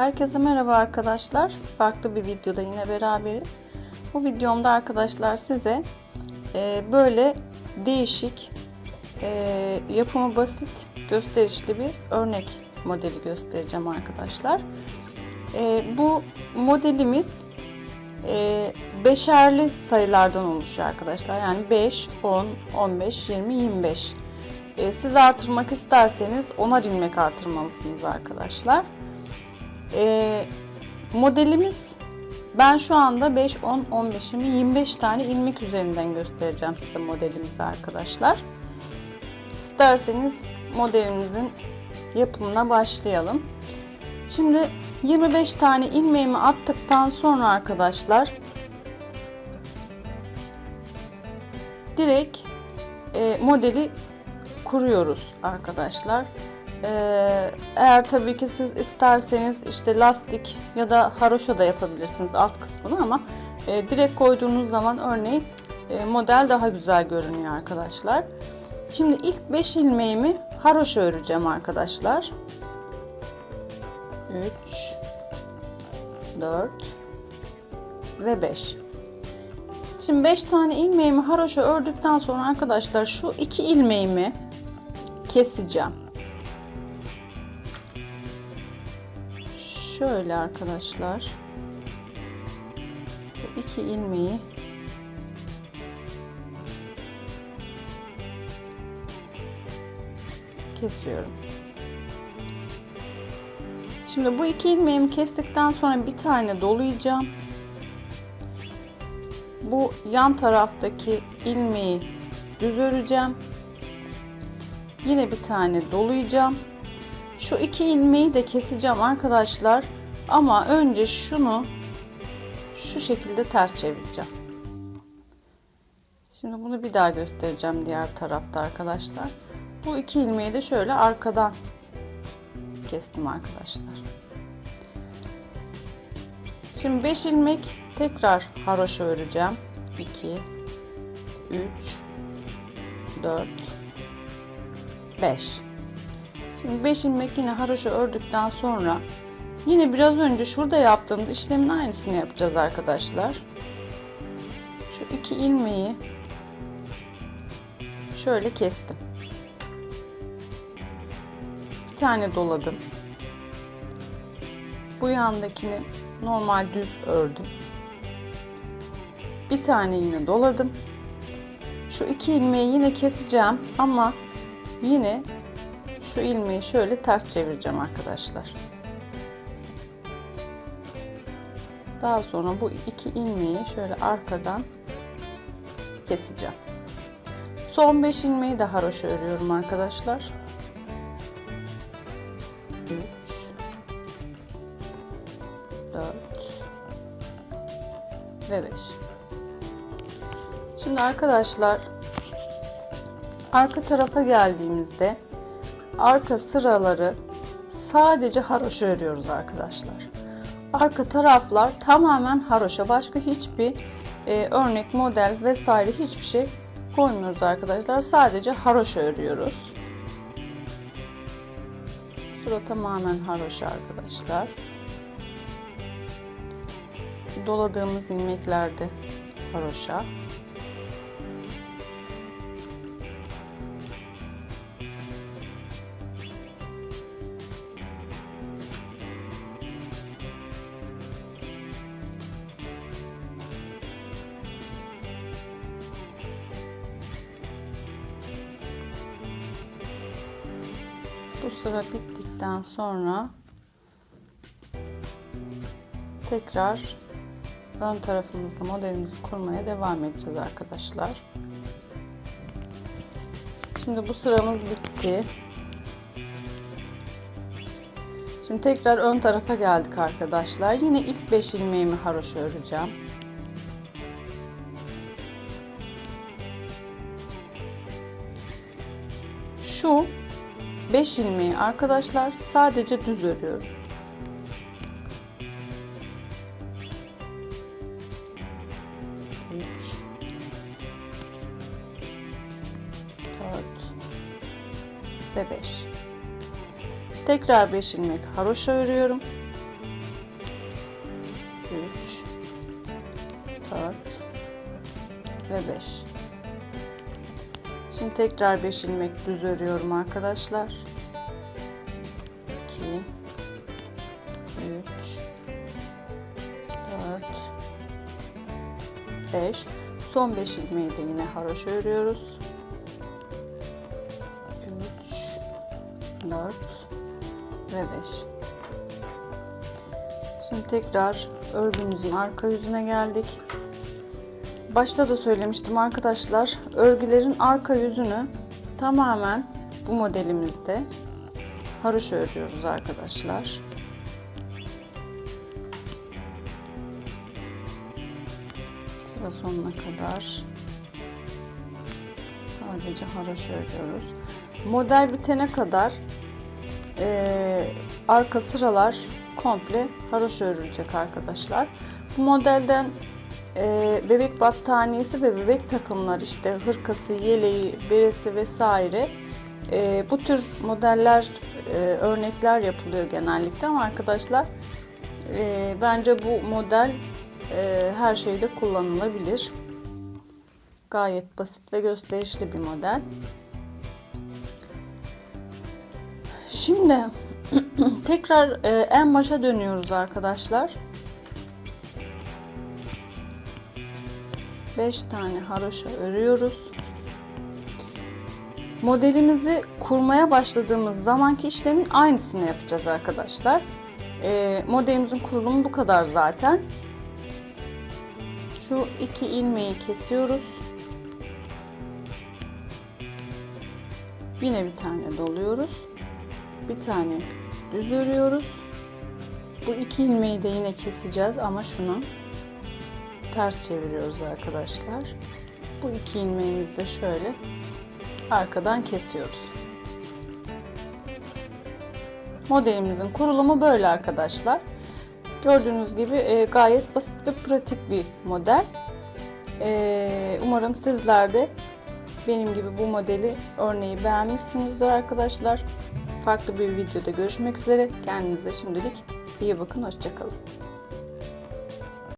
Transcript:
Herkese merhaba arkadaşlar. Farklı bir videoda yine beraberiz. Bu videomda arkadaşlar size e, böyle değişik, e, yapımı basit, gösterişli bir örnek modeli göstereceğim arkadaşlar. E, bu modelimiz beşerli sayılardan oluşuyor arkadaşlar. Yani 5, 10, 15, 20, 25. E, siz artırmak isterseniz 10'ar ilmek artırmalısınız arkadaşlar. E, modelimiz ben şu anda 5, 10, 15, 20, 25 tane ilmek üzerinden göstereceğim size modelimizi arkadaşlar. İsterseniz modelimizin yapımına başlayalım. Şimdi 25 tane ilmeğimi attıktan sonra arkadaşlar direkt e, modeli kuruyoruz arkadaşlar. Ee, eğer tabii ki siz isterseniz işte lastik ya da haroşa da yapabilirsiniz alt kısmını ama e, direkt koyduğunuz zaman örneğin e, model daha güzel görünüyor arkadaşlar. Şimdi ilk 5 ilmeğimi haroşa öreceğim arkadaşlar. 3 4 ve 5 Şimdi 5 tane ilmeğimi haroşa ördükten sonra arkadaşlar şu iki ilmeğimi keseceğim. Şöyle arkadaşlar. Bu iki ilmeği kesiyorum. Şimdi bu iki ilmeğimi kestikten sonra bir tane dolayacağım. Bu yan taraftaki ilmeği düz öreceğim. Yine bir tane dolayacağım. Şu iki ilmeği de keseceğim arkadaşlar. Ama önce şunu şu şekilde ters çevireceğim. Şimdi bunu bir daha göstereceğim diğer tarafta arkadaşlar. Bu iki ilmeği de şöyle arkadan kestim arkadaşlar. Şimdi 5 ilmek tekrar haroşa öreceğim. 2 3 4 5 Şimdi 5 ilmek yine haroşa ördükten sonra yine biraz önce şurada yaptığımız işlemin aynısını yapacağız arkadaşlar. Şu iki ilmeği şöyle kestim. Bir tane doladım. Bu yandakini normal düz ördüm. Bir tane yine doladım. Şu iki ilmeği yine keseceğim ama yine şu ilmeği şöyle ters çevireceğim arkadaşlar. Daha sonra bu iki ilmeği şöyle arkadan keseceğim. Son 5 ilmeği de haroşa örüyorum arkadaşlar. 3 4 ve 5 Şimdi arkadaşlar arka tarafa geldiğimizde arka sıraları sadece haroşa örüyoruz arkadaşlar. Arka taraflar tamamen haroşa. Başka hiçbir e, örnek, model vesaire hiçbir şey koymuyoruz arkadaşlar. Sadece haroşa örüyoruz. Sıra tamamen haroşa arkadaşlar. Doladığımız ilmeklerde haroşa. Bu sıra bittikten sonra tekrar ön tarafımızda modelimizi kurmaya devam edeceğiz arkadaşlar. Şimdi bu sıramız bitti. Şimdi tekrar ön tarafa geldik arkadaşlar. Yine ilk 5 ilmeğimi haroşa öreceğim. Şu 5 ilmeği arkadaşlar sadece düz örüyorum. Üç, dört. Ve 5 tekrar 5 ilmek haroşa örüyorum. 3 4 ve 5 Şimdi tekrar 5 ilmek düz örüyorum arkadaşlar. 2 3 4 5 Son 5 ilmeği de yine haroşa örüyoruz. 3 4 ve 5 Şimdi tekrar örgümüzün arka yüzüne geldik. Başta da söylemiştim arkadaşlar. Örgülerin arka yüzünü tamamen bu modelimizde haroşa örüyoruz arkadaşlar. Sıra sonuna kadar sadece haroşa örüyoruz. Model bitene kadar eee, arka sıralar komple haroşa örülecek arkadaşlar. Bu modelden e, bebek battaniyesi ve bebek takımlar işte hırkası, yeleği, beresi vesaire e, bu tür modeller e, örnekler yapılıyor genellikle ama arkadaşlar e, bence bu model e, her şeyde kullanılabilir. Gayet basit ve gösterişli bir model. Şimdi tekrar e, en başa dönüyoruz arkadaşlar. 5 tane haroşa örüyoruz. Modelimizi kurmaya başladığımız zamanki işlemin aynısını yapacağız arkadaşlar. E, modelimizin kurulumu bu kadar zaten. Şu iki ilmeği kesiyoruz. Yine bir tane doluyoruz. Bir tane düz örüyoruz. Bu iki ilmeği de yine keseceğiz ama şunu ters çeviriyoruz arkadaşlar. Bu iki ilmeğimizi de şöyle arkadan kesiyoruz. Modelimizin kurulumu böyle arkadaşlar. Gördüğünüz gibi e, gayet basit ve pratik bir model. E, umarım sizler de benim gibi bu modeli örneği beğenmişsinizdir arkadaşlar. Farklı bir videoda görüşmek üzere. Kendinize şimdilik iyi bakın. Hoşçakalın.